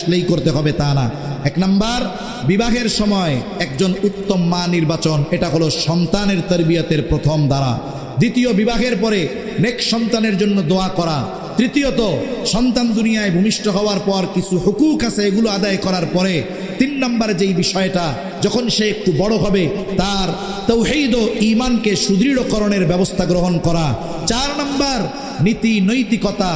আসলেই করতে হবে তা না। এক নাম্বার, বিবাহের সময় একজন উত্তম মা নির্বাচন, এটা হলো সন্তানের তরবিয়তের প্রথম দ্বারা দ্বিতীয়, বিবাহের পরে নেক সন্তানের জন্য দোয়া করা। তৃতীয়ত, সন্তান দুনিয়ায় ভূমিষ্ঠ হওয়ার পর কিছু হুকুক আছে, এগুলো আদায় করার পরে তিন নম্বরে যেই বিষয়টা, যখন সে একটু বড় হবে, তার তৌহেদ ও ইমানকে সুদৃঢ়করণের ব্যবস্থা গ্রহণ করা। চার নম্বর, নীতি নৈতিকতা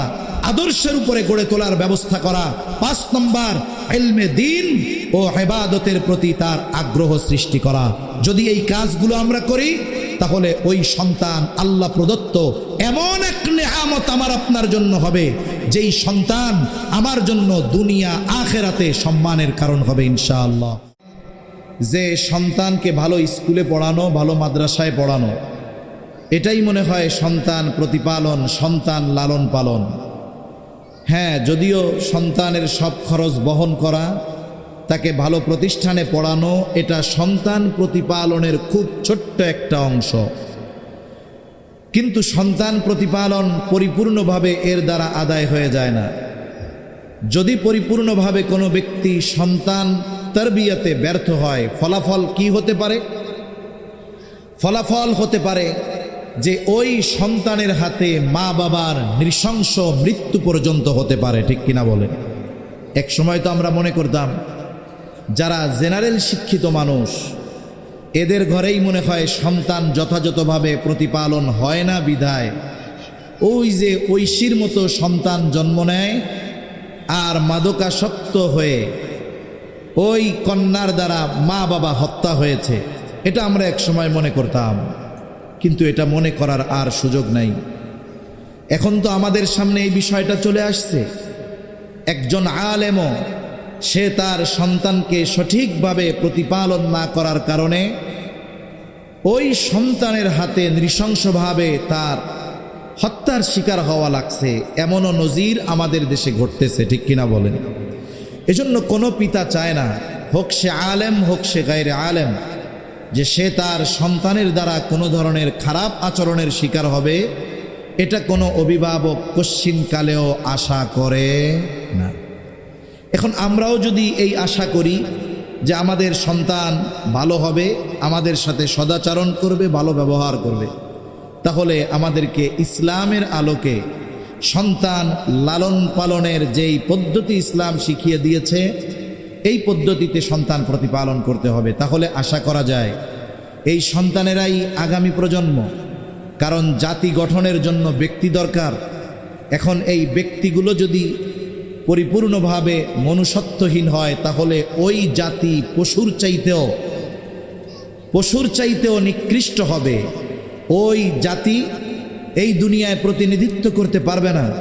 আদর্শের উপরে গড়ে তোলার ব্যবস্থা করা। পাঁচ নম্বর এলমে দিন ও হেবাদতের প্রতি তার আগ্রহ সৃষ্টি করা। যদি এই কাজগুলো আমরা করি, তাহলে ওই সন্তান আল্লাহ প্রদত্ত এমন এক নেহামত আমার আপনার জন্য হবে, যেই সন্তান আমার জন্য দুনিয়া আখেরাতে সম্মানের কারণ হবে, ইনশাআল্লাহ। যে সন্তানকে ভালো স্কুলে পড়ানো, ভালো মাদ্রাসায় পড়ানো, এটাই মনে হয় সন্তান প্রতিপালন, সন্তান লালন পালন। হ্যাঁ যদিও সন্তানের সব খরচ বহন করা, তাকে ভালো প্রতিষ্ঠানে পড়ানো, এটা সন্তান প্রতিপালনের খুব ছোট্ট একটা অংশ। কিন্তু সন্তান প্রতিপালন পরিপূর্ণভাবে এর দ্বারা আদায় হয়ে যায় না। যদি পরিপূর্ণভাবে কোনো ব্যক্তি সন্তান তরবিয়াতে ব্যর্থ হয়, ফলাফল কি হতে পারে? ফলাফল হতে পারে যে ওই সন্তানের হাতে মা বাবার নৃশংস মৃত্যু পর্যন্ত হতে পারে, ঠিক কিনা বলে এক সময় তো আমরা মনে করতাম, যারা জেনারেল শিক্ষিত মানুষ, এদের ঘরেই মনে হয় সন্তান যথাযথভাবে প্রতিপালন হয় না বিধায়। ওই যে ঐশীর মতো সন্তান জন্ম নেয় আর মাদকাসক্ত হয়ে ওই কন্যার দ্বারা মা বাবা হত্যা হয়েছে, এটা আমরা এক সময় মনে করতাম। কিন্তু এটা মনে করার আর সুযোগ নাই। এখন তো আমাদের সামনে এই বিষয়টা চলে আসছে। একজন আলেমও, সে তার সন্তানকে সঠিকভাবে প্রতিপালন না করার কারণে ওই সন্তানের হাতে নৃশংসভাবে তার হত্যার শিকার হওয়া লাগছে। এমনও নজির আমাদের দেশে ঘটতেছে, ঠিক কিনা বলেন? এজন্য কোনো পিতা চায় না, হোক সে আলেম, হোক সে গায়ের আলেম। যে সে তার সন্তানের দ্বারা কোনো ধরনের খারাপ আচরণের শিকার হবে, এটা কোনো অভিভাবক কশ্চিনকালেও আশা করে না। এখন আমরাও যদি এই আশা করি যে আমাদের সন্তান ভালো হবে, আমাদের সাথে সদাচরণ করবে, ভালো ব্যবহার করবে, তাহলে আমাদেরকে ইসলামের আলোকে সন্তান লালন পালনের যেই পদ্ধতি ইসলাম শিখিয়ে দিয়েছে এই পদ্ধতিতে সন্তান প্রতিপালন করতে হবে। তাহলে আশা করা যায়, এই সন্তানেরাই আগামী প্রজন্ম। কারণ জাতি গঠনের জন্য ব্যক্তি দরকার। এখন এই ব্যক্তিগুলো যদি পরিপূর্ণভাবে মনুষ্যত্বহীন হয়, তাহলে ওই জাতি পশুর চাইতেও পশুর চাইতেও নিকৃষ্ট হবে। ওই জাতি এই দুনিয়ায় প্রতিনিধিত্ব করতে পারবে না।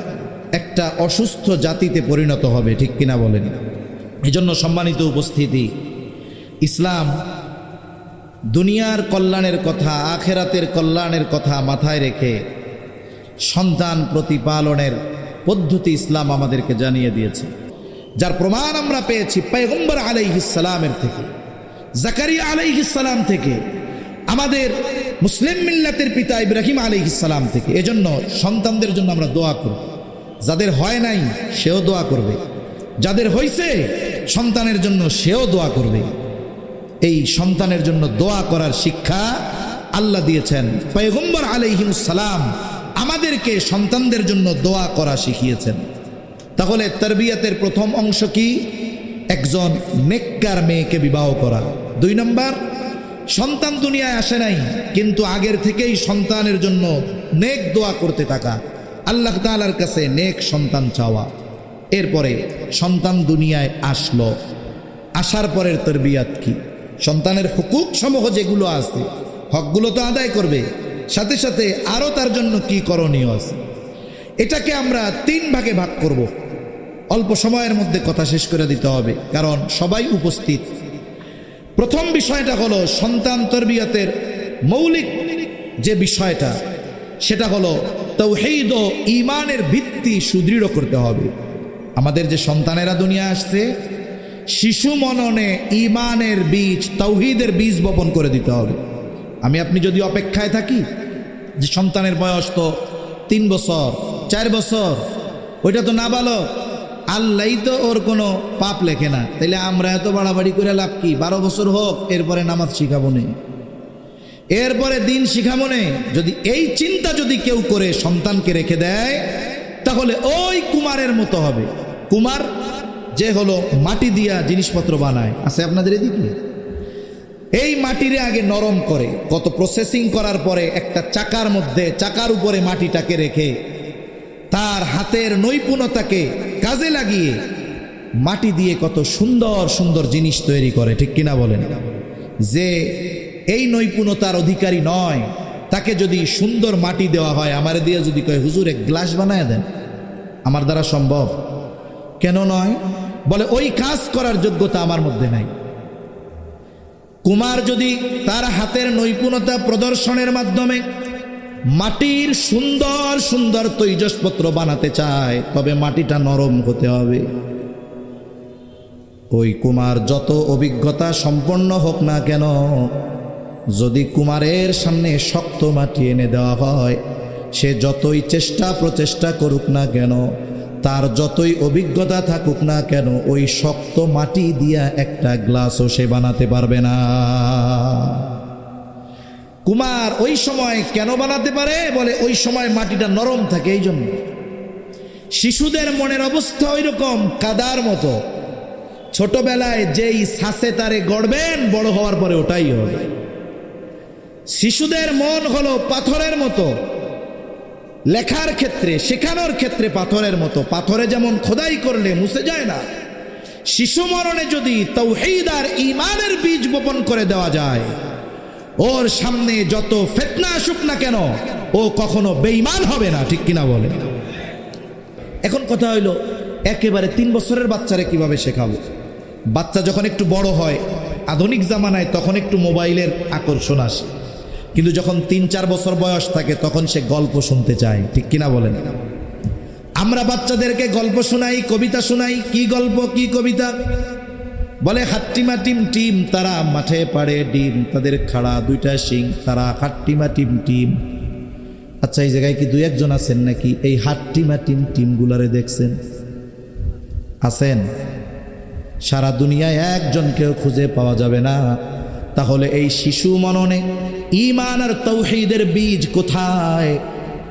একটা অসুস্থ জাতিতে পরিণত হবে, ঠিক কিনা বলেন? এজন্য সম্মানিত উপস্থিতি, ইসলাম দুনিয়ার কল্যাণের কথা, আখেরাতের কল্যাণের কথা মাথায় রেখে সন্তান প্রতিপালনের পদ্ধতি ইসলাম আমাদেরকে জানিয়ে দিয়েছে। যার প্রমাণ আমরা পেয়েছি পেগম্বর আলাইহিসালামের থেকে, জাকারিয়া আলাইহিসালাম থেকে, আমাদের মুসলিম মিল্লাতের পিতা ইব্রাহিম আলাইহিসালাম থেকে। এজন্য সন্তানদের জন্য আমরা দোয়া করব। যাদের হয় নাই, সেও দোয়া করবে। যাদের হয়েছে সন্তানের জন্য সেও দোয়া করবে। এই সন্তানের জন্য দোয়া করার শিক্ষা আল্লাহ দিয়েছেন। পয়গম্বর আলাইহিমসালাম আমাদেরকে সন্তানদের জন্য দোয়া করা শিখিয়েছেন। তাহলে তরবিয়তের প্রথম অংশ কি? একজন নেককার মেয়েকে বিবাহ করা। দুই নম্বর, সন্তান দুনিয়ায় আসে নাই, কিন্তু আগের থেকেই সন্তানের জন্য নেক দোয়া করতে থাকা। আল্লাহ তালার কাছে নেক সন্তান চাওয়া। এরপরে সন্তান দুনিয়ায় আসলো। আসার পরের তরবিয়াত কি? সন্তানের হুকুক সমূহ যেগুলো আছে, হকগুলো তো আদায় করবে। সাথে সাথে আরও তার জন্য কি করণীয় আছে? এটাকে আমরা তিন ভাগে ভাগ করব। অল্প সময়ের মধ্যে কথা শেষ করে দিতে হবে, কারণ সবাই উপস্থিত। প্রথম বিষয়টা হলো সন্তান তরবিয়তের মৌলিক যে বিষয়টা, সেটা হলো তৌহেদ ইমানের ভিত্তি সুদৃঢ় করতে হবে। আমাদের যে সন্তানেরা দুনিয়া আসছে, শিশু মননে ইমানের বীজ, তৌহিদের বীজ বপন করে দিতে হবে। আমি, আপনি যদি অপেক্ষায় থাকি, যে সন্তানের বয়স তো তিন বছর, চার বছর, ওইটা তো নাবালক আল্লাহ তো ওর কোনো পাপ লেখে না। তাইলে আমরা এত বাড়াবাড়ি করে লাভ কি? বারো বছর হোক, এরপরে নামাজ শিখাবো নেই এরপরে দিন শিখাবো নেই যদি এই চিন্তা যদি কেউ করে সন্তানকে রেখে দেয়, তাহলে ওই কুমারের মতো হবে। কুমার যে হলো মাটি দিয়া জিনিসপত্র বানায়। আছে আপনাদের এদিকে? এই মাটিরে আগে নরম করে, কত প্রসেসিং করার পরে একটা চাকার মধ্যে, চাকার উপরে মাটিটাকে রেখে তার হাতের নৈপুণ্যতাকে কাজে লাগিয়ে মাটি দিয়ে কত সুন্দর সুন্দর জিনিস তৈরি করে, ঠিক কিনা বলেন? যে এই নৈপুণ্যতার অধিকারী নয়, তাকে যদি সুন্দর মাটি দেওয়া হয়, আমার দিয়ে যদি কয়, হুজুর, এক গ্লাস বানায় দেন। আমার দ্বারা সম্ভব। কেন নয়? বলে, ওই কাজ করার যোগ্যতা আমার মধ্যে নাই। কুমার যদি তার হাতের নৈপুণ্যতা প্রদর্শনের মাধ্যমে মাটির সুন্দর সুন্দর তৈজসপত্র বানাতে চায়, তবে মাটিটা নরম হতে হবে। ওই কুমার যত অভিজ্ঞতা সম্পন্ন হোক না কেন, যদি কুমারের সামনে শক্ত মাটি এনে দেওয়া হয় সে যতই চেষ্টা প্রচেষ্টা করুক না কেন, তার যতই অভিজ্ঞতা থাকুক না কেন, ওই শক্ত মাটি দিয়া একটা গ্লাসও সে বানাতে পারবে না। কুমার, ওই সময় কেন বানাতে পারে? বলে, ওই সময় মাটিটা নরম থাকে, এই জন্য। শিশুদের মনের অবস্থা ওই রকম কাদার মতো। ছোটবেলায় যেই শ্বাসে তারে গড়বেন, বড় হওয়ার পরে ওটাই হবে। শিশুদের মন হলো পাথরের মতো। লেখার ক্ষেত্রে, শেখানোর ক্ষেত্রে পাথরের মতো। পাথরে যেমন খোদাই করলে মুছে যায় না, শিশু মরণে যদি তৌহিদ আর ইমানের বীজ বপন করে দেওয়া যায়, ওর সামনে যত ফেতনা আসুক না কেন, ও কখনো বেঈমান হবে না, ঠিক কিনা বলে? এখন কথা হইল, একেবারে তিন বছরের বাচ্চারে কীভাবে শেখাবো? বাচ্চা যখন একটু বড় হয়, আধুনিক জামানায় তখন একটু মোবাইলের আকর্ষণ আসে। কিন্তু যখন তিন, চার বছর বয়স থাকে, তখন সে গল্প শুনতে চায়। ঠিক কিনা বলেন? আমরা বাচ্চাদেরকে গল্প শোনাই, কবিতা শোনাই, কি গল্প, কি কবিতা? বলে, হাট্টিমা টিম টিম, তারা মাঠে পাড়ে ডিম, তাদের খাড়া দুইটা শিং, তারা হাট্টিমা টিম টিম। আচ্ছা এই জায়গায় কি দুই একজন আছেন নাকি? এই হাট্টিমা টিম, টিমগুলারে দেখছেন? আছেন? সারা দুনিয়ায় একজনকেও খুঁজে পাওয়া যাবে না। তাহলে এই শিশু মননে ইমান আর তৌহিদের বীজ কোথায়?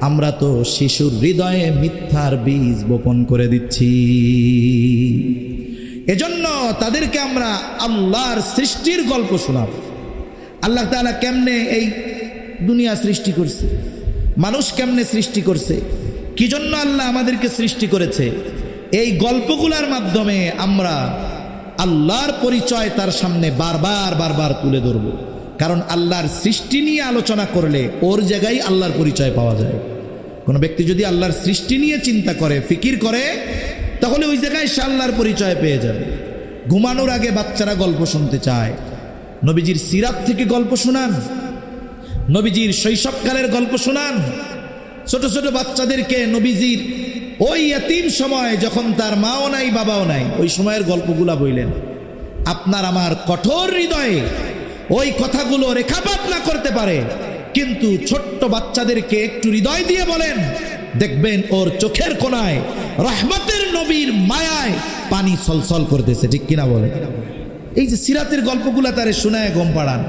আমরা তো শিশুর হৃদয়ে মিথ্যার বীজ বপন করে দিচ্ছি। এজন্য তাদেরকে আমরা আল্লাহর সৃষ্টির গল্প শোনাব। আল্লাহ তাআলা কেমনে এই দুনিয়া সৃষ্টি করছে? মানুষ কেমনে সৃষ্টি করছে? কি জন্য আল্লাহ আমাদেরকে সৃষ্টি করেছে? এই গল্পগুলোর মাধ্যমে আমরা আল্লাহর পরিচয় তার সামনে বারবার বারবার তুলে ধরব। কারণ আল্লাহর সৃষ্টি নিয়ে আলোচনা করলে ওর জায়গায় আল্লাহর পরিচয় পাওয়া যায়। কোনো ব্যক্তি যদি আল্লাহর সৃষ্টি নিয়ে চিন্তা করে, ফিকির করে, তাহলে ওই জায়গায় সে আল্লাহর পরিচয় পেয়ে যাবে। ঘুমানোর আগে বাচ্চারা গল্প শুনতে চায়। নবীজির সিরাত থেকে গল্প শোনান। নবীজির শৈশবকালের গল্প শোনান। ছোট ছোট বাচ্চাদেরকে নবীজির ওই এতিম সময় যখন তার মাও নাই, বাবাও নাই, ওই সময়ের গল্পগুলা বইলেন। আপনার আমার কঠোর হৃদয়ে ওই কথাগুলো রেখাপাত না করতে পারে। কিন্তু ছোট্ট বাচ্চাদেরকে একটু হৃদয় দিয়ে বলেন, দেখবেন ওর চোখের কোনায় রহমতের নবীর মায়ায় পানি সলসল করতেছে, ঠিক কিনা বলে এই যে সিরাতের গল্পগুলা তারে শোনায় গম পাড়ান।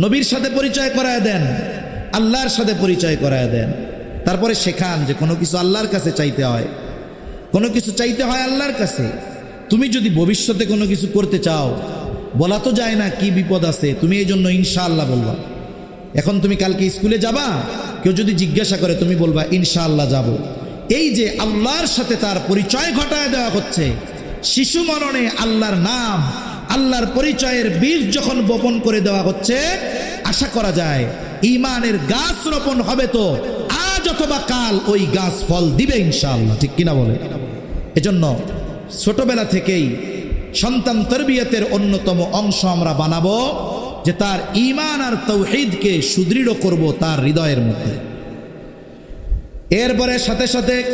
নবীর সাথে পরিচয় করায় দেন, আল্লাহর সাথে পরিচয় করায় দেন। তারপরে শেখান যে কোনো কিছু আল্লাহর কাছে চাইতে হয়। কোনো কিছু চাইতে হয় আল্লাহর কাছে। তুমি যদি ভবিষ্যতে কোনো কিছু করতে চাও বলা তো যায় না কি বিপদ আছে, তুমি এই জন্য ইনশাআল্লাহ বলবা। এখন তুমি কালকে স্কুলে যাবা, কেউ যদি জিজ্ঞাসা করে, তুমি বলবা, ইনশাআল্লাহ যাব। এই যে আল্লাহর সাথে তার পরিচয় ঘটায় দেওয়া হচ্ছে, শিশু মরণে আল্লাহর নাম, আল্লাহর পরিচয়ের বীজ যখন বপন করে দেওয়া হচ্ছে, আশা করা যায় ইমানের গাছ রোপণ হবে তো, আজ অথবা কাল ওই গাছ ফল দিবে ইনশাআল্লাহ, ঠিক কিনা বলে? এজন্য ছোটবেলা থেকেই সন্তান তরবিয়তের অন্যতম অংশ আমরা বানাবো, যে তার ইমান আর তৌহিদকে সুদৃঢ় করব তার হৃদয়ের মধ্যে। এরপরে সাথে সাথে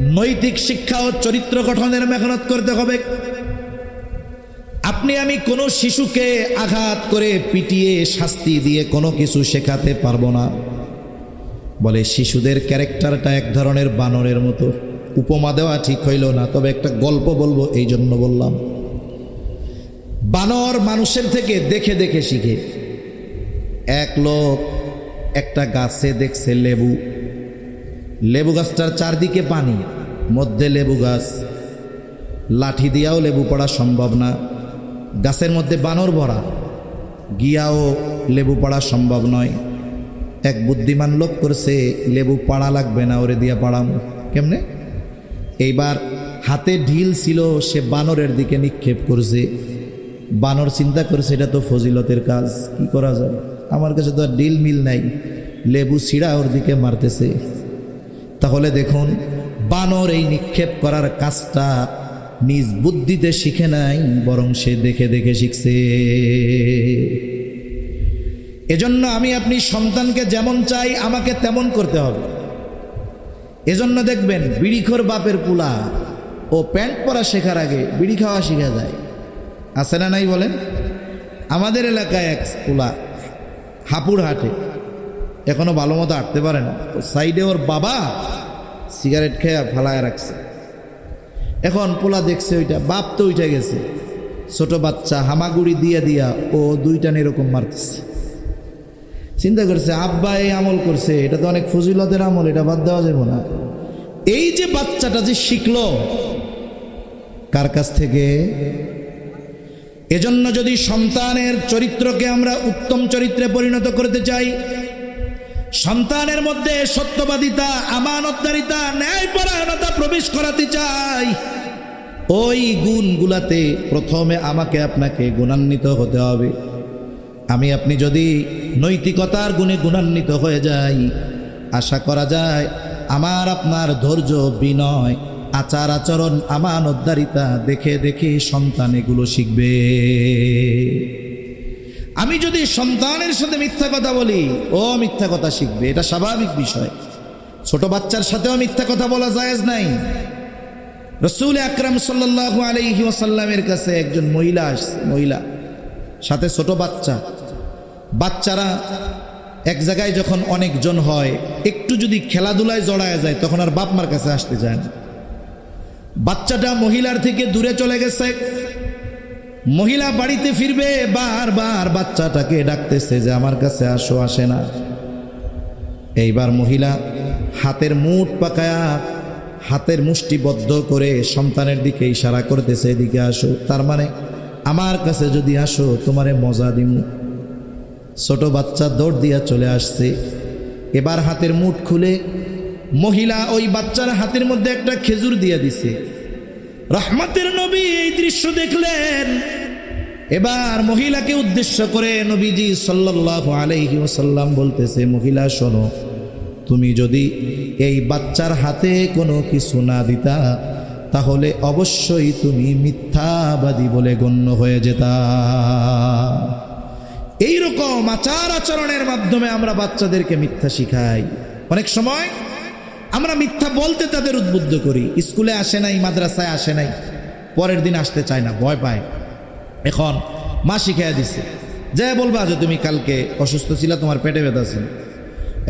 নৈতিক শিক্ষা ও চরিত্র গঠনের মেহনত করতে হবে। আপনি আমি কোনো শিশুকে আঘাত করে পিটিয়ে শাস্তি দিয়ে কোনো কিছু শেখাতে পারব না। বলে শিশুদের ক্যারেক্টারটা এক ধরনের বানরের মতো। উপমা দেওয়া ঠিক হইল না, তবে একটা গল্প বলব এই জন্য বললাম। বানর মানুষের থেকে দেখে দেখে শিখে। এক লোক একটা গাছে দেখছে লেবু। লেবু গাছটার চারদিকে পানি, মধ্যে লেবু গাছ। লাঠি দিয়াও লেবু পড়া সম্ভব না। গাছের মধ্যে বানর ভরা, গিয়াও লেবু পড়া সম্ভব নয়। এক বুদ্ধিমান লোক করছে, লেবু পাড়া লাগবে না ওরে দিয়া পাড়াম। কেমনে? এইবার হাতে ঢিল ছিল, সে বানরের দিকে নিক্ষেপ করছে। বানর চিন্তা করছে এটা তো ফজিলতের কাজ, কি করা যাবে আমার কাছে তো আর ডিল মিল নাই। লেবু ছিঁড়া ওর দিকে মারতেছে। তাহলে দেখুন, বানর এই নিক্ষেপ করার কাজটা নিজ বুদ্ধিতে শিখে নাই, বরং সে দেখে দেখে শিখছে। এজন্য আমি আপনি সন্তানকে যেমন চাই, আমাকে তেমন করতে হবে। এজন্য দেখবেন, বিড়িখোর বাপের পুলা ও প্যান্ট পরা শেখার আগে বিড়ি খাওয়া শিখা যায়। আছে না নাই বলেন? আমাদের এলাকায় এক পুলা হাপুর হাটে এখনও ভালো মতো হাঁটতে পারে না। সাইডে ওর বাবা সিগারেট খেয়ে ফালায় রাখছে। এখন পোলা দেখছে ওইটা, বাপ তো ওইটা গেছে। ছোট বাচ্চা হামাগুড়ি দিয়া দিয়া ও দুইটা এরকম মারতেছে। চিন্তা করছে, আব্বা, এই আমল করছে, এটা তো অনেক ফজিলতের আমল, এটা বাদ দেওয়া যাবে না। এই যে বাচ্চাটা যে শিখলো, কার কাছ থেকে? এজন্য যদি সন্তানের চরিত্রকে আমরা উত্তম চরিত্রে পরিণত করতে চাই, সন্তানের মধ্যে সত্যবাদিতা, আমানতদারিতা, ন্যায়পরায়ণতা প্রবেশ করাতে চাই, ওই গুণগুলাতে প্রথমে আমাকে আপনাকে গুণান্বিত হতে হবে। আমি, আপনি যদি নৈতিকতার গুণে গুণান্বিত হয়ে যাই, আশা করা যায় আমার আপনার ধৈর্য বিনয় আচার আচরণ আমান আমানতদারিতা, দেখে দেখে সন্তান এগুলো শিখবে। আমি যদি সন্তানের সাথে মিথ্যা কথা বলি, ও মিথ্যা কথা শিখবে। এটা স্বাভাবিক বিষয়। ছোট বাচ্চার সাথেও মিথ্যা কথা বলা জায়েজ নাই। রসুল আকরাম সাল্লাহ আলহি ওয়াসাল্লামের কাছে একজন মহিলা আসছে, মহিলা, সাথে ছোট বাচ্চা। বাচ্চারা এক জায়গায় যখন অনেকজন হয়, একটু যদি খেলাধুলায় জড়ায় যায়, তখন আর বাপ মার কাছে আসতে যায় না। বাচ্চাটা মহিলার থেকে দূরে চলে গেছে। মহিলা বাড়িতে ফিরবে, বারবার বাচ্চাটাকে ডাকতেছে যে আমার কাছে আসো, আসে না। এইবার মহিলা হাতের মুঠ পাকায়া হাতের মুষ্টিবদ্ধ করে সন্তানের দিকে ইশারা করতেছে, এদিকে আসো। তার মানে আমার কাছে যদি আসো, তোমারে মজা দিমু। ছোট বাচ্চা দৌড় দিয়া চলে আসছে। এবার হাতের মুঠ খুলে মহিলা ওই বাচ্চার হাতের মধ্যে একটা খেজুর দিয়ে দিছে। রহমতের নবী এই দৃশ্য দেখলেন। এবার মহিলাকে উদ্দেশ্য করে নবীজি সাল্লাহ আলাইহি ওসাল্লাম বলতেছে, মহিলা, শোনো, তুমি যদি এই বাচ্চার হাতে কোনো কিছু না দিতা, তাহলে অবশ্যই তুমি মিথ্যাবাদী বলে গণ্য হয়ে যেতা। এই রকম আচার আচরণের মাধ্যমে আমরা বাচ্চাদেরকে মিথ্যা শিখাই। অনেক সময় আমরা মিথ্যা বলতে তাদের উদ্বুদ্ধ করি। স্কুলে আসে নাই, মাদ্রাসায় আসে নাই। পরের দিন আসতে চায় না, ভয় পায়। এখন মা শিখাইয়া দিছে, যে বলবা যে তুমি কালকে অসুস্থ ছিল, তোমার পেটে ব্যথা ছিল।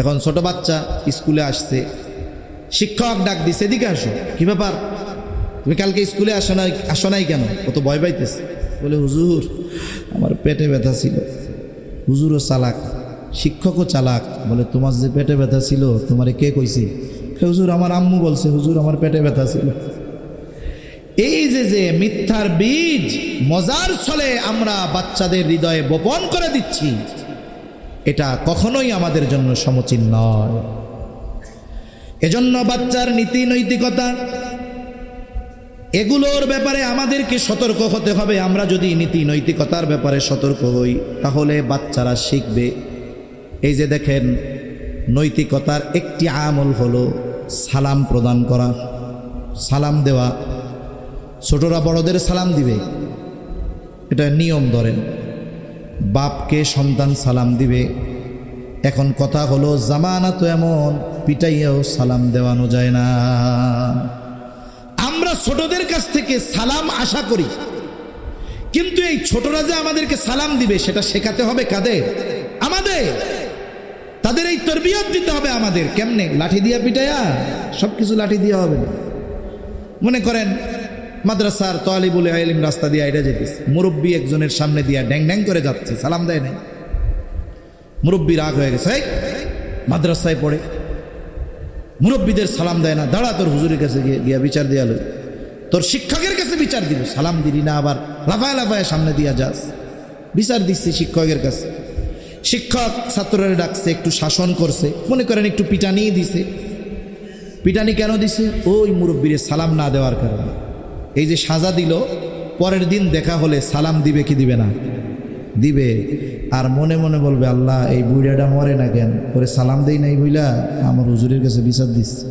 এখন ছোট বাচ্চা স্কুলে আসছে, শিক্ষক ডাক দিছে, এদিকে আসো। কি ব্যাপার? তুমি কালকে স্কুলে আসো নাই আসো নাই কেন? ও তো ভয় পাইতেছে। বলে, হুজুর, আমার পেটে ব্যথা ছিল। হুজুরও চালাক, শিক্ষকও চালাক। বলে, তোমার যে পেটে ব্যথা ছিল, তোমারে কে কইছে? হুজুর আমার আম্মু বলছে, হুজুর আমার পেটে ব্যথা ছিল। এই যে যে মিথ্যার বীজ মজার ছলে আমরা বাচ্চাদের হৃদয়ে বপন করে দিচ্ছি, এটা কখনোই আমাদের জন্য সমচীন নয়। এজন্য বাচ্চার নীতি নৈতিকতা, এগুলোর ব্যাপারে আমাদেরকে সতর্ক হতে হবে। আমরা যদি নীতি নৈতিকতার ব্যাপারে সতর্ক হই, তাহলে বাচ্চারা শিখবে। এই যে দেখেন নৈতিকতার একটি আমল হলো সালাম প্রদান করা, সালাম দেওয়া। ছোটরা বড়দের সালাম দিবে, এটা নিয়ম ধরেন। বাপকে সন্তান সালাম দিবে। এখন কথা হলো, জামানা তো এমন, পিটাইয়াও সালাম দেওয়ানো যায় না। আমরা ছোটদের কাছ থেকে সালাম আশা করি। কিন্তু এই ছোটরা যে আমাদেরকে সালাম দিবে, সেটা শেখাতে হবে কাদের? আমাদের। তাদের এই তরবিয়ত দিতে হবে আমাদের। কেমনে? লাঠি দিয়া পিটাইয়া সব কিছু লাঠি দিয়া হবে। না মনে করেন মাদ্রাসার তোয়ালিবুল আলিম রাস্তা দিয়ে আইডা যেতেছে। মুরব্বী একজনের সামনে দিয়া ড্যাং ড্যাং করে যাচ্ছে সালাম দেয় নাই। মুরব্বী রাগ হয়ে গেছে "এই, মাদ্রাসায় পড়ে। মুরব্বীদের সালাম দেয় না দাঁড়া তোর হুজুরের কাছে গিয়ে বিচার দিয়া তোর শিক্ষকের কাছে বিচার দিব। সালাম দিলি না আবার লাফায় লাফায় সামনে দিয়া যাস। বিচার দিচ্ছি শিক্ষকের কাছে। শিক্ষক ছাত্ররা ডাকছে, একটু শাসন করছে, মনে করেন একটু পিটানি দিছে। পিটানি কেন দিছে? ওই মুরব্বীরে সালাম না দেওয়ার কারণে। এই যে সাজা দিল, পরের দিন দেখা হলে সালাম দিবে কি দিবে না? দিবে। আর মনে মনে বলবে, আল্লাহ, এই বুড়াটা মরে না কেন? করে সালাম দেই নাই বুইলা আমার হুজুরের কাছে বিচার দিচ্ছে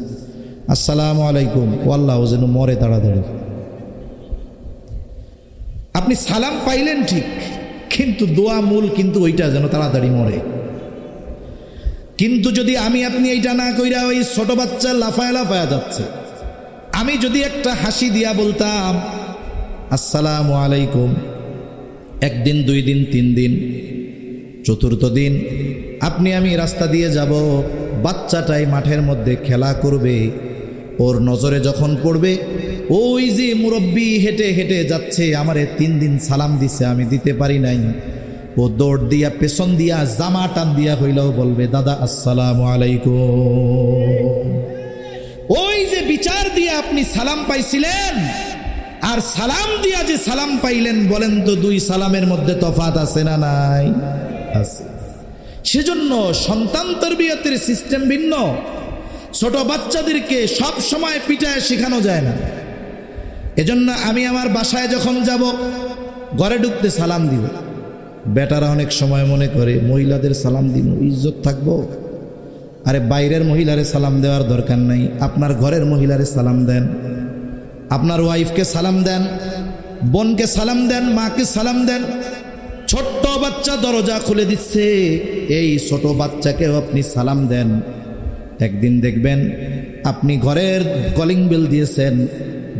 আসসালামু আলাইকুম। ও আল্লাহ ও যেন মরে তাড়াতাড়ি। আপনি সালাম পাইলেন ঠিক কিন্তু দোয়া মূল কিন্তু ওইটা যেন তাড়াতাড়ি মরে। কিন্তু যদি আমি আপনি এইটা না কইরা ওই ছোট বাচ্চা লাফায় লাফায়া যাচ্ছে, আমি যদি একটা হাসি দিয়া বলতাম, আসসালামু আলাইকুম, একদিন, দুই দিন, তিন দিন, চতুর্থ দিন, আপনি আমি রাস্তা দিয়ে যাব, বাচ্চাটাই মাঠের মধ্যে খেলা করবে, ওর নজরে যখন পড়বে ওই যে মুরব্বী হেঁটে হেঁটে যাচ্ছে, আমারে তিন দিন সালাম দিছে, আমি দিতে পারি নাই। ও দৌড় দিয়া, পেছন দিয়া, জামা টান দিয়া হইলেও বলবে, দাদা, আসসালাম আলাইকুম। ওই যে বিচার দিয়ে আপনি সালাম পাইছিলেন, আর সালাম দিয়া যে সালাম পাইলেন, বলেন তো দুই সালামের মধ্যে তফাত আছে না নাই? আছে। সেজন্য সন্তান তরবিয়তের সিস্টেম ভিন্ন। ছোট বাচ্চাদেরকে সব সময় পিটায় শেখানো যায় না। এজন্য আমি আমার বাসায় যখন যাব, ঘরে ঢুকতে সালাম দিব। বেটারা অনেক সময় মনে করে, মহিলাদের সালাম দিব, ইজ্জত থাকব? আরে বাইরের মহিলারে সালাম দেওয়ার দরকার নাই, আপনার ঘরের মহিলারে সালাম দেন। আপনার ওয়াইফকে সালাম দেন, বোনকে সালাম দেন, মাকে সালাম দেন। ছোট্ট বাচ্চা দরজা খুলে দিচ্ছে, এই ছোট বাচ্চাকেও আপনি সালাম দেন। একদিন দেখবেন আপনি ঘরের কলিং বেল দিয়েছেন,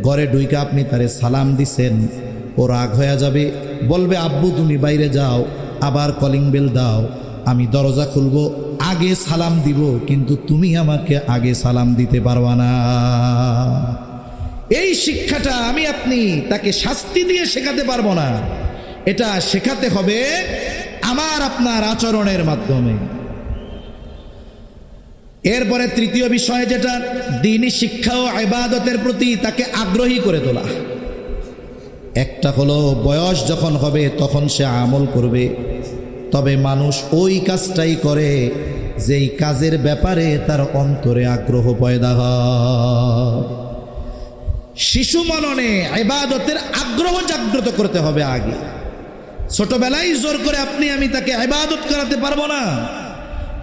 ঘরে ঢুইকে আপনি তারে সালাম দিছেন, ও রাগ হয়ে যাবে, বলবে, আব্বু, তুমি বাইরে যাও, আবার কলিং বেল দাও, আমি দরজা খুলবো, আগে সালাম দিব, কিন্তু তুমি আমাকে আগে সালাম দিতে পারবা না। এই শিক্ষাটা আমি আপনি তাকে শাস্তি দিয়ে শেখাতে পারব না। এটা শেখাতে হবে আমার আপনার আচরণের মাধ্যমে। এরপরে তৃতীয় বিষয় যেটা, দিনী শিক্ষা ও আবাদতের প্রতি তাকে আগ্রহী করে তোলা। একটা হলো, বয়স যখন হবে তখন সে আমল করবে। তবে মানুষ ওই কাজটাই করে যেই কাজের ব্যাপারে তার অন্তরে আগ্রহ পয়দা হয়। শিশু মননে ইবাদতের আগ্রহ জাগ্রত করতে হবে আগে। ছোটবেলায় জোর করে, আপনি, আমি তাকে ইবাদত করাতে পারব না।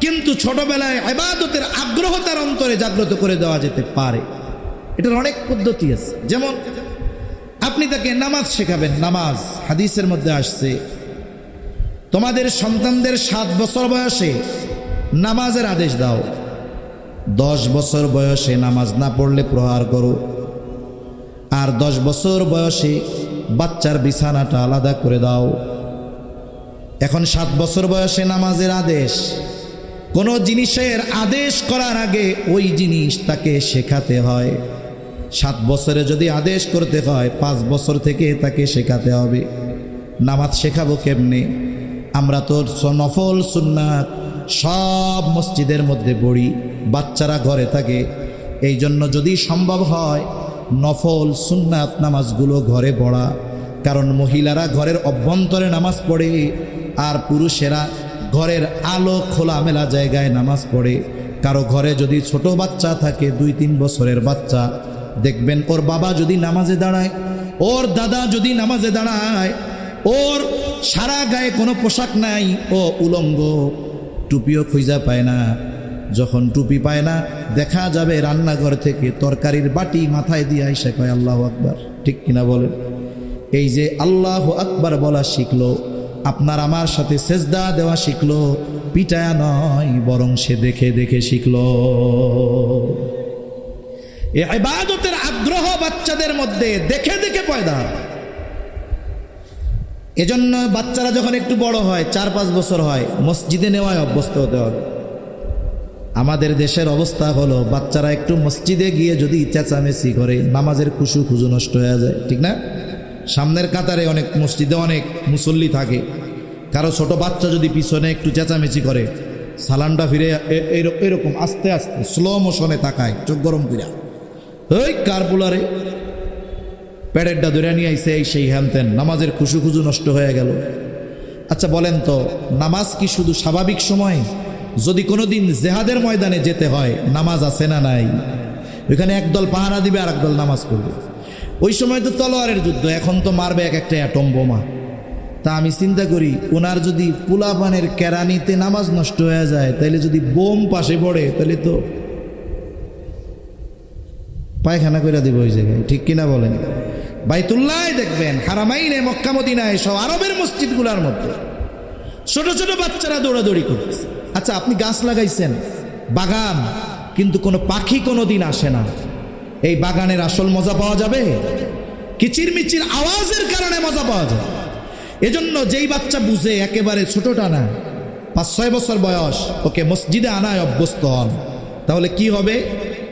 কিন্তু ছোটবেলায় ইবাদতের আগ্রহ তার অন্তরে জাগ্রত করে দেওয়া যেতে পারে। এটার অনেক পদ্ধতি আছে। যেমন, আপনি তাকে নামাজ শেখাবেন, নামাজ হাদিসের মধ্যে আসছে, তোমাদের সন্তানদের সাত বছর বয়সে নামাজের আদেশ দাও। দশ বছর বয়সে নামাজ না পড়লে প্রহার করো। আর দশ বছর বয়সে বাচ্চার বিছানাটা আলাদা করে দাও। এখন সাত বছর বয়সে নামাজের আদেশ কোনো জিনিসের আদেশ করার আগে ওই জিনিস তাকে শেখাতে হয়। সাত বছরে যদি আদেশ করতে হয়, পাঁচ বছর থেকে তাকে শেখাতে হবে। নামাজ শেখাবো কেমনে? আমরা তো নফল, সুন্নাত সব মসজিদের মধ্যে পড়ি, বাচ্চারা ঘরে থাকে। এই জন্য যদি সম্ভব হয়, নফল, সুন্নাত নামাজগুলো ঘরে পড়া। কারণ মহিলারা ঘরের অভ্যন্তরে নামাজ পড়ে, আর পুরুষেরা ঘরের আলো খোলামেলা জায়গায় নামাজ পড়ে। কারও ঘরে যদি ছোট বাচ্চা থাকে, দুই তিন বছরের বাচ্চা, দেখবেন ওর বাবা যদি নামাজে দাঁড়ায়, ওর দাদা যদি নামাজে দাঁড়ায়, ওর সারা গায়ে কোনো পোশাক নাই, ও উলঙ্গ, টুপিও খুঁজা পায় না। যখন টুপি পায় না, দেখা যাবে রান্নাঘর থেকে তরকারির বাটি মাথায় দিয়ে আইসা কয়, আল্লাহ আকবার। ঠিক কিনা বলেন? এই যে আল্লাহ আকবার বলা শিখলো আপনার আমার সাথে সেজদা দেওয়া শিখলো, পিটায়া নয়, বরং সে দেখে দেখে শিখলো। এই ইবাদতের আগ্রহ বাচ্চাদের মধ্যে দেখে দেখে পয়দা। এজন্য বাচ্চারা যখন একটু বড় হয়, চার পাঁচ বছর হয়, মসজিদে নেওয়ায় অভ্যস্ত হতে হবে। আমাদের দেশের অবস্থা হলো, বাচ্চারা একটু মসজিদে গিয়ে যদি চেঁচামেচি করে, নামাজের খুশু খুজু নষ্ট হয়ে যায়, ঠিক না? সামনের কাতারে অনেক মসজিদে অনেক মুসল্লি থাকে। কারও ছোট বাচ্চা যদি পিছনে একটু চেঁচামেচি করে সালানটা ফিরে এরকম আস্তে আস্তে স্লো মোশনে তাকায়, চোখ গরম কইরা। ওই কার বুলারে প্যাডেরটা ধরে নিয়ে আইসে এই সেই হ্যানতেন নামাজের খুশু খুজু নষ্ট হয়ে গেল। আচ্ছা বলেন তো, নামাজ কি শুধু স্বাভাবিক সময়? যদি কোনো দিন জেহাদের ময়দানে যেতে হয়, নামাজ আছে না নাই? ওইখানে একদল পাহারা দিবে আর একদল নামাজ পড়বে। ওই সময় তো তলোয়ারের যুদ্ধ, এখন তো মারবে এক একটা অ্যাটম বোমা। তা আমি চিন্তা করি ওনার যদি পুলাপানের কেরানিতে নামাজ নষ্ট হয়ে যায় তাহলে যদি বোম পাশে পড়ে তাহলে তো পায়খানা করে দিব ওই জায়গায়। ঠিক কিনা বলেন? বাইতুল্লাহ দেখবেন, হারামাইনে, মক্কা মদিনায় সব আরবের মসজিদগুলোর মধ্যে ছোট ছোট বাচ্চারা দৌড়াদৌড়ি করতেছে। আচ্ছা আপনি গাছ লাগাইছেন, বাগান, কিন্তু কোনো পাখি কোনো দিন আসে না। এই বাগানের আসল মজা পাওয়া যাবে? কিচির মিচির আওয়াজের কারণে মজা পাওয়া যায়? এজন্য যেই বাচ্চা বুঝে একেবারে ছোটটা না পাঁচ, ছয় বছর বয়স, ওকে মসজিদে আনায় অভ্যস্ত হন, তাহলে কি হবে?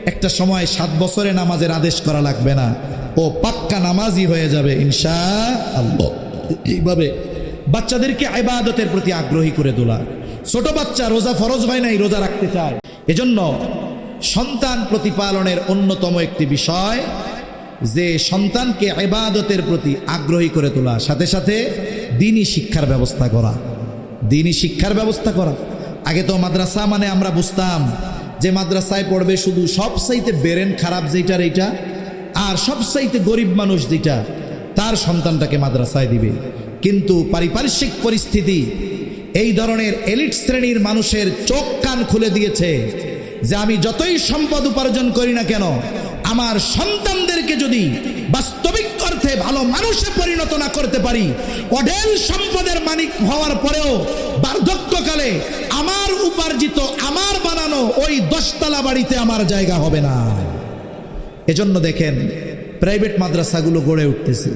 একটা সময় সাত বছরে নামাজের আদেশ করা লাগবে না। ও পাক্কা নামাজি হয়ে যাবে ইনশা আল্লাহ এইভাবে বাচ্চাদেরকে আইবাদতের প্রতি আগ্রহী করে তোলা। ছোট বাচ্চা রোজা ফরজ হয় নাই, রোজা রাখতে চায়। এজন্য সন্তান প্রতিপালনের অন্যতম একটি বিষয় যে সন্তানকে ইবাদতের প্রতি আগ্রহী করে তোলা। সাথে সাথে দিনই শিক্ষার ব্যবস্থা করা। দিনই শিক্ষার ব্যবস্থা করা। আগে তো মাদ্রাসা মানে আমরা বুঝতাম যে মাদ্রাসায় পড়বে শুধু সবসাইতে বেরেন খারাপ যেটার এইটা আর সবসাইতে গরিব মানুষ যেটা তার সন্তানটাকে মাদ্রাসায় দিবে। কিন্তু পারিপার্শ্বিক পরিস্থিতি এই ধরনের এলিট শ্রেণির মানুষের চোখ কান খুলে দিয়েছে। যে আমি যতই সম্পদ উপার্জন করি না কেন, আমার সন্তানদেরকে যদি বাস্তবিক অর্থে ভালো মানুষে পরিণত না করতে পারি, অঢেল সম্পদের মালিক হওয়ার পরেও বার্ধক্যকালে আমার উপার্জিত, আমার বানানো ওই দশতলা বাড়িতে আমার জায়গা হবে না। এজন্য দেখেন প্রাইভেট মাদ্রাসাগুলো গড়ে উঠতেছে।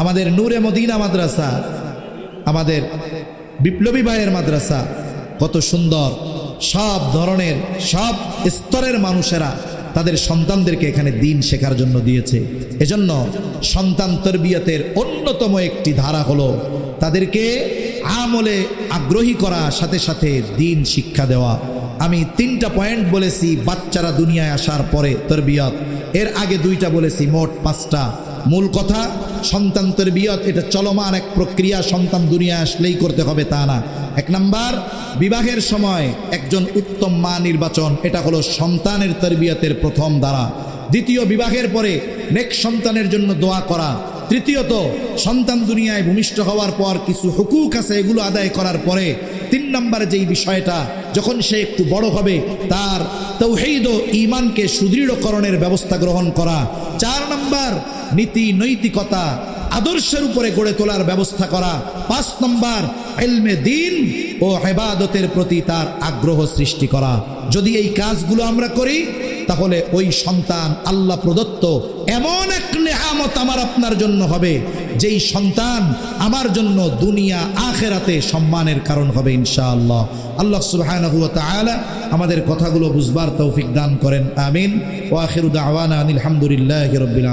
আমাদের নূরে মদিনা মাদ্রাসা, আমাদের বিপ্লবী ভাইয়ের মাদ্রাসা, কত সুন্দর। সব ধরনের, সব স্তরের মানুষেরা তাদের সন্তানদেরকে এখানে দিন শেখার জন্য দিয়েছে। এজন্য সন্তান তরবিয়তের অন্যতম একটি ধারা হলো তাদেরকে আমলে আগ্রহী করা সাথে সাথে দিন শিক্ষা দেওয়া। আমি তিনটা পয়েন্ট বলেছি, বাচ্চারা দুনিয়ায় আসার পরে তরবিয়ত। এর আগে দুইটা বলেছি, মোট পাঁচটা। মূল কথা সন্তান তরবিয়ত এটা চলমান এক প্রক্রিয়া, সন্তান দুনিয়া আসলেই করতে হবে তা না। এক নাম্বার, বিবাহের সময় একজন উত্তম মা নির্বাচন, এটা হলো সন্তানের তরবিয়তের প্রথম দ্বারা দ্বিতীয়, বিবাহের পরে নেক্সট সন্তানের জন্য দোয়া করা তৃতীয়ত, সন্তান দুনিয়ায় ভূমিষ্ঠ হওয়ার পর কিছু হুকুক আছে এগুলো আদায় করার পরে, তিন নম্বরে যেই বিষয়টা, যখন সে একটু বড় হবে, তার তৌহেদ ইমানকে সুদৃঢ়করণের ব্যবস্থা গ্রহণ করা। চার নম্বর, নীতি নৈতিকতা, আদর্শের উপরে গড়ে তোলার ব্যবস্থা করা। পাঁচ নম্বর এলমে দিন ও হেবাদতের প্রতি তার আগ্রহ সৃষ্টি করা। যদি এই কাজগুলো আমরা করি তাহলে ওই সন্তান আল্লাহ প্রদত্ত এমন এক নেহামত আমার আপনার জন্য হবে, যেই সন্তান আমার জন্য দুনিয়া আখেরাতে সম্মানের কারণ হবে ইনশাআল্লাহ। আল্লাহ সুবহানাহু ওয়া আমাদের কথাগুলো বুঝবার তৌফিক দান করেন, আমিন। ও আখিরু দাওয়ানা আনিল হামদুলিল্লাহ আলামিন।